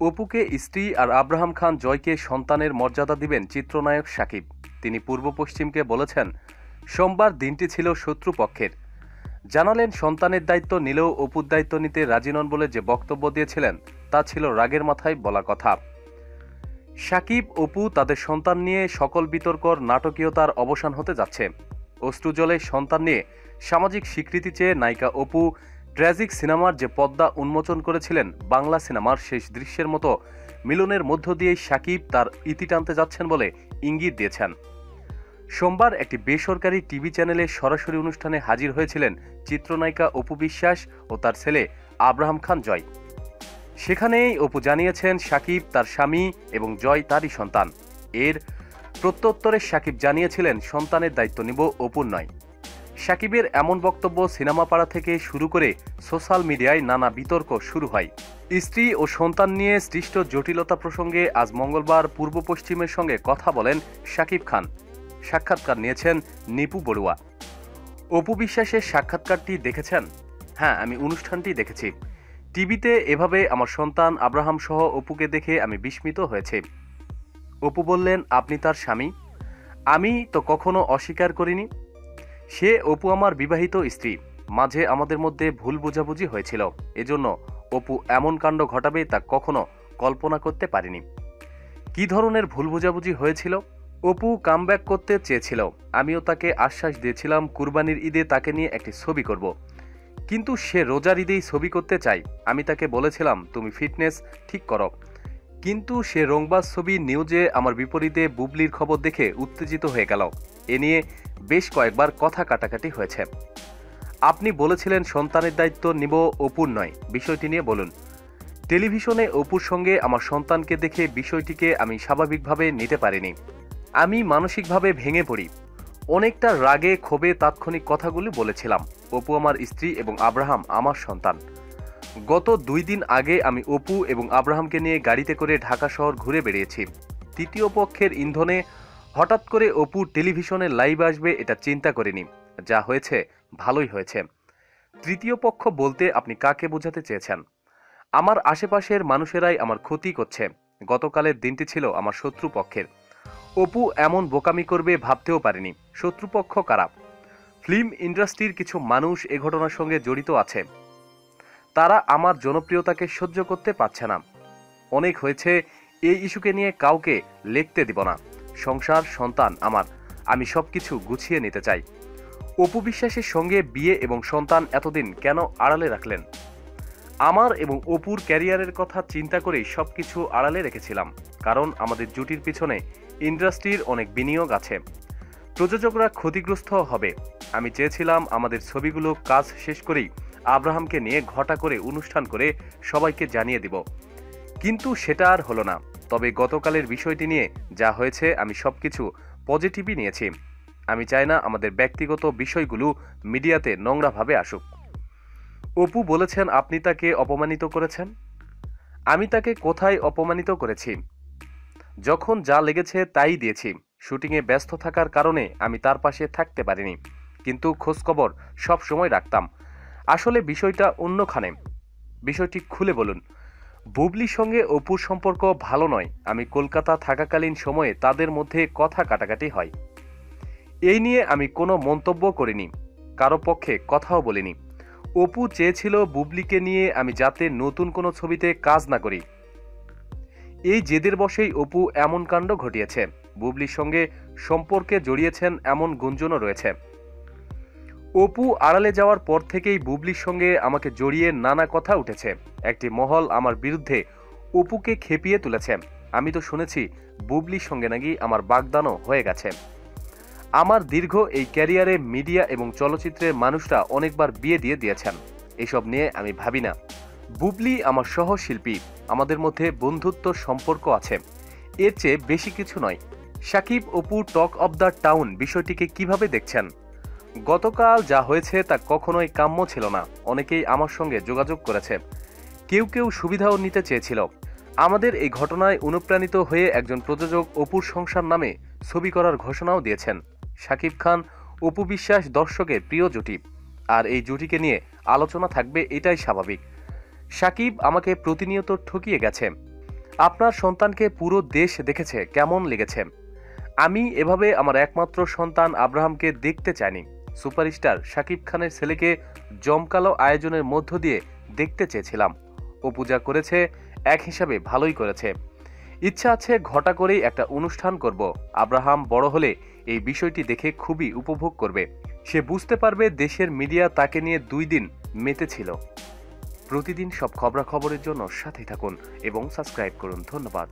অপুকে স্ত্রী আর আব্রাহাম খান জয়কে সন্তানের মর্যাদা দিবেন চিত্রনায়ক সাকিব। তিনি পূর্ব পশ্চিমকে বলেছেন, সোমবার দিনটি ছিল শত্রুপক্ষের। জানালেন, সন্তানের দায়িত্ব নিলেও অপুর দায়িত্ব নিতে রাজি নন বলে যে বক্তব্য দিয়েছিলেন, তা ছিল রাগের মাথায় বলা কথা। সাকিব, অপু তাদের সন্তান নিয়ে সকল বিতর্কর নাটকীয়তার অবসান হতে যাচ্ছে। অশ্রুজলে সন্তান নিয়ে সামাজিক স্বীকৃতি চেয়ে নায়িকা অপু ট্র্যাজিক সিনেমার যে পদ্মা উন্মোচন করেছিলেন বাংলা সিনেমার শেষ দৃশ্যের মতো, মিলনের মধ্য দিয়েই সাকিব তার ইতি টানতে যাচ্ছেন বলে ইঙ্গিত দিয়েছেন। সোমবার একটি বেসরকারি টিভি চ্যানেলে সরাসরি অনুষ্ঠানে হাজির হয়েছিলেন চিত্রনায়িকা অপু বিশ্বাস ও তার ছেলে আব্রাহাম খান জয়। সেখানেই অপু জানিয়েছেন সাকিব তার স্বামী এবং জয় তারই সন্তান। এর প্রত্যুত্তরে সাকিব জানিয়েছিলেন, সন্তানের দায়িত্ব নিব অপুর নয়। সাকিবের এমন বক্তব্য সিনেমা পাড়া থেকে শুরু করে সোশ্যাল মিডিয়ায় নানা বিতর্ক শুরু হয়। স্ত্রী ও সন্তান নিয়ে সৃষ্ট জটিলতা প্রসঙ্গে আজ মঙ্গলবার পূর্ব পশ্চিমের সঙ্গে কথা বলেন সাকিব খান। সাক্ষাৎকার নিয়েছেন নিপু বড়ুয়া। অপু বিশ্বাসের সাক্ষাৎকারটি দেখেছেন? হ্যাঁ আমি অনুষ্ঠানটি দেখেছি। টিভিতে এভাবে আমার সন্তান আব্রাহাম সহ অপুকে দেখে আমি বিস্মিত হয়েছে। অপু বললেন, আপনি তার স্বামী? আমি তো কখনো অস্বীকার করিনি। সে অপু আমার বিবাহিত স্ত্রী। মাঝে আমাদের মধ্যে ভুল বোঝাবুঝি হয়েছিল। এজন্য অপু এমন কাণ্ড ঘটাবে তা কখনো কল্পনা করতে পারিনি। কি ধরনের ভুল বোঝাবুঝি হয়েছিল? অপু কামব্যাক করতে চেয়েছিল। আমিও তাকে আশ্বাস দিয়েছিলাম, কুরবানির ঈদে তাকে নিয়ে একটি ছবি করব। কিন্তু সে রোজার ঈদেই ছবি করতে চাই আমি তাকে বলেছিলাম, তুমি ফিটনেস ঠিক করো। কিন্তু সে রংবাজ ছবি নিউজে আমার বিপরীতে বুবলির খবর দেখে উত্তেজিত হয়ে গেল। নিয়ে বেশ কয়েকবার কথা কাটাকাটি হয়েছে। আপনি বলেছিলেন সন্তানের দায়িত্ব নিব, অপুর নয়। বিষয়টি নিয়ে বলুন। টেলিভিশনে অপুর সঙ্গে আমার সন্তানকে দেখে বিষয়টিকে আমি স্বাভাবিকভাবে নিতে পারিনি। আমি মানসিকভাবে ভেঙে পড়ি। অনেকটা রাগে, ক্ষোভে তাৎক্ষণিক কথাগুলি বলেছিলাম, অপু আমার স্ত্রী এবং আব্রাহাম আমার সন্তান। গত দুই দিন আগে আমি অপু এবং আব্রাহামকে নিয়ে গাড়িতে করে ঢাকা শহর ঘুরে বেড়িয়েছি। তৃতীয় পক্ষের ইন্ধনে হঠাৎ করে অপু টেলিভিশনে লাইভ আসবে এটা চিন্তা করিনি। যা হয়েছে, ভালোই হয়েছে। তৃতীয় পক্ষ বলতে আপনি কাকে বোঝাতে চেয়েছেন? আমার আশেপাশের মানুষেরাই আমার ক্ষতি করছে। গতকালের দিনটি ছিল আমার শত্রু পক্ষের। অপু এমন বোকামি করবে ভাবতেও পারেনি। শত্রুপক্ষ কারা? ফিল্ম ইন্ডাস্ট্রির কিছু মানুষ এ ঘটনার সঙ্গে জড়িত আছে। তারা আমার জনপ্রিয়তাকে সহ্য করতে পারছে না। অনেক হয়েছে, এই ইস্যুকে নিয়ে কাউকে লিখতে দিব না। সংসার, সন্তান আমার। আমি সবকিছু গুছিয়ে নিতে চাই। অপু বিশ্বাসের সঙ্গে বিয়ে এবং সন্তান এতদিন কেন আড়ালে রাখলেন? আমার এবং অপুর ক্যারিয়ারের কথা চিন্তা করেই সবকিছু আড়ালে রেখেছিলাম, কারণ আমাদের জুটির পিছনে ইন্ডাস্ট্রির অনেক বিনিয়োগ আছে। প্রযোজকরা ক্ষতিগ্রস্ত হবে। আমি চেয়েছিলাম আমাদের ছবিগুলো কাজ শেষ করেই আব্রাহামকে নিয়ে ঘটা করে অনুষ্ঠান করে সবাইকে জানিয়ে দিব। কিন্তু সেটা আর হলো না। তবে গতকালের বিষয়টি নিয়ে যা হয়েছে, আমি সব কিছু পজিটিভই নিয়েছি। আমি চাই না আমাদের ব্যক্তিগত বিষয়গুলো মিডিয়াতে নোংরাভাবে আসুক। অপু বলেছেন, আপনি তাকে অপমানিত করেছেন? আমি তাকে কোথায় অপমানিত করেছি? যখন যা লেগেছে তাই দিয়েছি। শুটিংয়ে ব্যস্ত থাকার কারণে আমি তার পাশে থাকতে পারিনি। কিন্তু খোঁজখবর সব সময় রাখতাম। আসলে বিষয়টা অন্যখানে। বিষয়টি খুলে বলুন। বুবলির সঙ্গে অপুর সম্পর্ক ভালো নয়। আমি কলকাতা থাকাকালীন সময়ে তাদের মধ্যে কথা কাটাকাটি হয়। এই নিয়ে আমি কোনো মন্তব্য করিনি। কারও পক্ষে কথাও বলিনি। অপু চেয়েছিল বুবলিকে নিয়ে আমি যাতে নতুন কোনো ছবিতে কাজ না করি। এই জেদের বসেই অপু এমন কাণ্ড ঘটিয়েছে। বুবলির সঙ্গে সম্পর্কে জড়িয়েছেন এমন গুঞ্জনও রয়েছে। অপু আড়ালে যাওয়ার পর থেকেই বুবলির সঙ্গে আমাকে জড়িয়ে নানা কথা উঠেছে। একটি মহল আমার বিরুদ্ধে অপুকে খেপিয়ে তুলেছে। আমি তো শুনেছি বুবলির সঙ্গে নাকি আমার বাগদানও হয়ে গেছে। আমার দীর্ঘ এই ক্যারিয়ারে মিডিয়া এবং চলচ্চিত্রের মানুষরা অনেকবার বিয়ে দিয়ে দিয়েছেন। এসব নিয়ে আমি ভাবি না। বুবলি আমার সহশিল্পী। আমাদের মধ্যে বন্ধুত্ব সম্পর্ক আছে। এর চেয়ে বেশি কিছু নয়। Shakib Apu talk of the town বিষয়টিকে কীভাবে দেখছেন? গতকাল যা হয়েছে তা কখনোই কাম্য ছিল না। অনেকেই আমার সঙ্গে যোগাযোগ করেছে। কেউ কেউ সুবিধাও নিতে চেয়েছিল। আমাদের এই ঘটনায় অনুপ্রাণিত হয়ে একজন প্রযোজক অপুর সংসার নামে ছবি করার ঘোষণাও দিয়েছেন। শাকিব খান, অপু বিশ্বাস দর্শকের প্রিয় জুটি। আর এই জুটিকে নিয়ে আলোচনা থাকবে এটাই স্বাভাবিক। সাকিব আমাকে প্রতিনিয়ত ঠকিয়ে গেছে। আপনার সন্তানকে পুরো দেশ দেখেছে, কেমন লেগেছে? আমি এভাবে আমার একমাত্র সন্তান আব্রাহামকে দেখতে চাইনি। সুপারস্টার শাকিব খানের ছেলেকে জমকালো আয়োজনের মধ্য দিয়ে দেখতে চেয়েছিলাম। ও পূজা করেছে, এক হিসাবে ভালোই করেছে। ইচ্ছা আছে ঘটা করেই একটা অনুষ্ঠান করব। আব্রাহাম বড় হলে এই বিষয়টি দেখে খুবই উপভোগ করবে। সে বুঝতে পারবে দেশের মিডিয়া তাকে নিয়ে দুই দিন মেতেছিল। প্রতিদিন সব খবরাখবরের জন্য সাথে থাকুন এবং সাবস্ক্রাইব করুন। ধন্যবাদ।